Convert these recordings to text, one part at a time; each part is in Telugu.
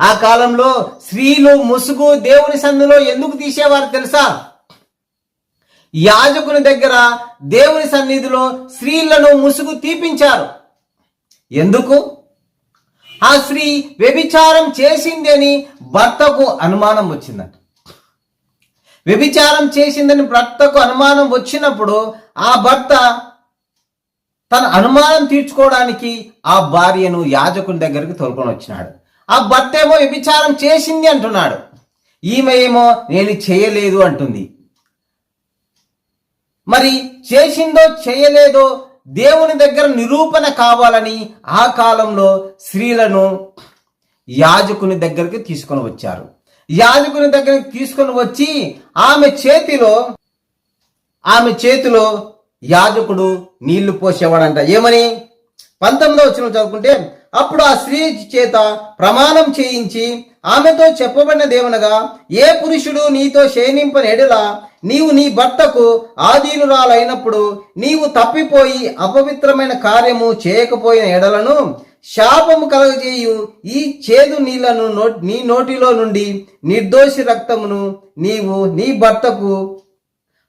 ఆ కాలంలో స్త్రీలు ముసుగు దేవుని సందులో ఎందుకు తీసేవారు తెలుసా? యాజకుని దగ్గర దేవుని సన్నిధిలో స్త్రీలను ముసుగు తీపించారు. ఎందుకు? ఆ స్త్రీ వ్యభిచారం చేసింది అని భర్తకు అనుమానం వచ్చిందట. వ్యభిచారం చేసిందని భర్తకు అనుమానం వచ్చినప్పుడు ఆ భర్త తన అనుమానం తీర్చుకోవడానికి ఆ భార్యను యాజకుని దగ్గరికి తోలుకొని వచ్చినాడు. ఆ భర్త ఏమో వ్యభిచారం చేసింది అంటున్నాడు. ఈమె ఏమో నేను చేయలేదు అంటుంది. మరి చేసిందో చేయలేదో దేవుని దగ్గర నిరూపణ కావాలని ఆ కాలంలో స్త్రీలను యాజకుని దగ్గరికి తీసుకొని వచ్చారు. యాజకుని దగ్గరికి తీసుకొని వచ్చి ఆమె చేతిలో ఆమె చేతిలో యాజకుడు నీళ్ళు పోసేవాడంట. ఏమని? పంతొమ్మిదో వచ్చిన చదువుకుంటే అప్పుడు ఆ స్త్రీ చేత ప్రమాణం చేయించి ఆమెతో చెప్పబడినదేమనగా ఏ పురుషుడు నీతో శయనింపని ఎడల నీవు నీ భర్తకు ఆధీనురాలైనప్పుడు నీవు తప్పిపోయి అపవిత్రమైన కార్యము చేయకపోయిన ఎడలను శాపము కలగజేయు. ఈ చేదు నీళ్ళను నో నీ నోటిలో నుండి నిర్దోషి రక్తమును నీవు నీ భర్తకు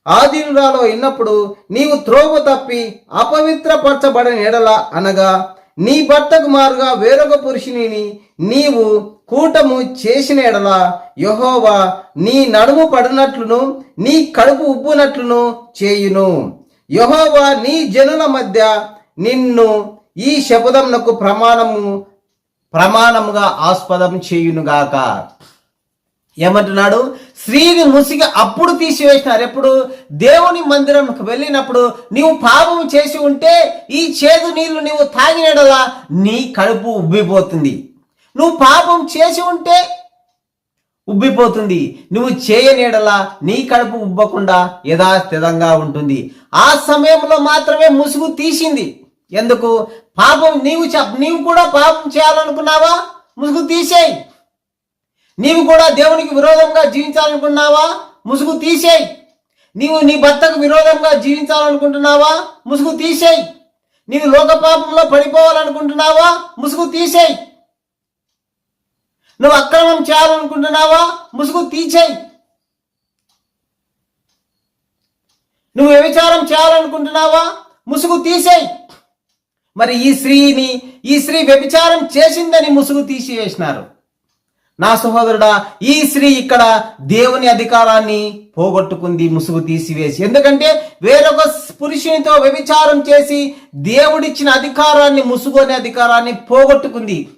ఆధీనురాలో అయినప్పుడు నీవు త్రోవ తప్పి అపవిత్రపరచబడిన ఎడల అనగా నీ భర్తకు మారుగా వేరొక పురుషుని నీవు కూటము చేసిన ఎడల యహోవా నీ నడుము పడినట్లును నీ కడుపు ఉబ్బునట్లును చేయును. యహోవా నీ జనుల మధ్య నిన్ను ఈ శపథమునకు ప్రమాణము ప్రమాణముగా ఆస్పదం చేయునుగాక. ఏమంటున్నాడు? స్త్రీని ముసిగి అప్పుడు తీసివేసినారు. ఎప్పుడు? దేవుని మందిరంకి వెళ్ళినప్పుడు నీవు పాపం చేసి ఉంటే ఈ చేదు నీళ్ళు నీవు తాగినడలా నీ కడుపు ఉబ్బిపోతుంది. నువ్వు పాపం చేసి ఉంటే ఉబ్బిపోతుంది. నువ్వు చేయనీడలా నీ కడుపు ఉబ్బకుండా యథాస్థితంగా ఉంటుంది. ఆ సమయంలో మాత్రమే ముసుగు తీసింది. ఎందుకు? పాపం నీవు చెప్ నీవు కూడా పాపం చేయాలనుకున్నావా? ముసుగు తీసేయి. నీవు కూడా దేవునికి విరోధంగా జీవించాలనుకున్నావా ముసుగు తీసేయి. నీవు నీ భర్తకు విరోధంగా జీవించాలనుకుంటున్నావా? ముసుగు తీసేయి. నీవు లోక పాపంలో పడిపోవాలనుకుంటున్నావా? ముసుగు తీసేయి. నువ్వు అక్రమం చేయాలనుకుంటున్నావా? ముసుగు తీసేయి. నువ్వు వ్యభిచారం చేయాలనుకుంటున్నావా? ముసుగు తీసేయి. మరి ఈ స్త్రీని ఈ స్త్రీ వ్యభిచారం చేసిందని ముసుగు తీసివేసినారు. నా సహోదరుడా ఈ స్త్రీ ఇక్కడ దేవుని అధికారాన్ని పోగొట్టుకుంది ముసుగు తీసివేసి. ఎందుకంటే వేరొక పురుషునితో వ్యభిచారం చేసి దేవుడిచ్చిన అధికారాన్ని ముసుగు అనే అధికారాన్ని పోగొట్టుకుంది.